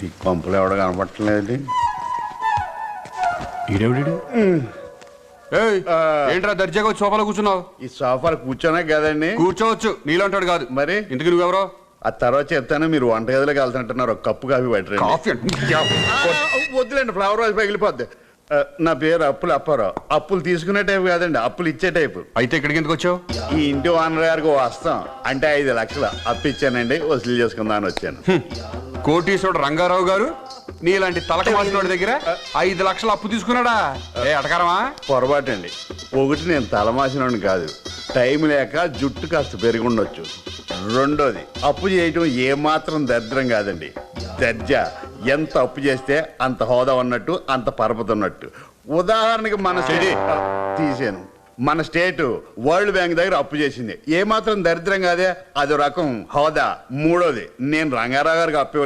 ఈ పంపులు ఎవడ కనపట్టలేదు ఈడెవడి ఏంట్రా దర్జాగా వచ్చి సోఫాలో కూర్చున్నావు? ఈ సోఫాలు కూర్చోనే కదండి. కూర్చోవచ్చు నీళ్ళంటాడు కాదు. మరి? ఇంతకు నువ్వెవరో ఆ తర్వాత చెప్తాను మీరు వంటగదిలోకి వెళ్తుంటున్నారు ఒక కప్పు కాఫీ ఆ, వద్దులేండి ఫ్లవర్ వాజ్ పగిలిపోద్ది. నా పేరు అప్పులు అప్పారావు. అప్పులు తీసుకునే టైపు కాదండి అప్పులు ఇచ్చే టైపు. అయితే ఇక్కడికి ఎందుకు వచ్చావు? ఈ ఇంటి ఓనర్ గారికి వస్తాం అంటే ఐదు లక్షలు అప్పు ఇచ్చానండి వసూలు చేసుకుందాం అని వచ్చాను కోటీశ్వరుడు రంగారావు గారు నీలాంటి తలక మాసినోడి దగ్గర ఐదు లక్షలు అప్పు తీసుకున్నాడా? ఏ అటకారమా? పొరపాటండి. ఒకటి నేను తలమాసినోడిని కాదు. టైం లేక జుట్టు కాస్త పెరిగి ఉండొచ్చు రెండోది అప్పు చేయటం ఏమాత్రం దరిద్రం కాదండి. దర్జా ఎంత అప్పు చేస్తే అంత హోదా ఉన్నట్టు అంత పరపతి ఉన్నట్టు. ఉదాహరణకి మన స్టేట్ తీసాను. మన స్టేట్ వరల్డ్ బ్యాంక్ దగ్గర అప్పు చేసింది. ఏమాత్రం దరిద్రం కాదే అదో రకం హోదా. మూడోది నేను రంగారావు గారికి అప్పు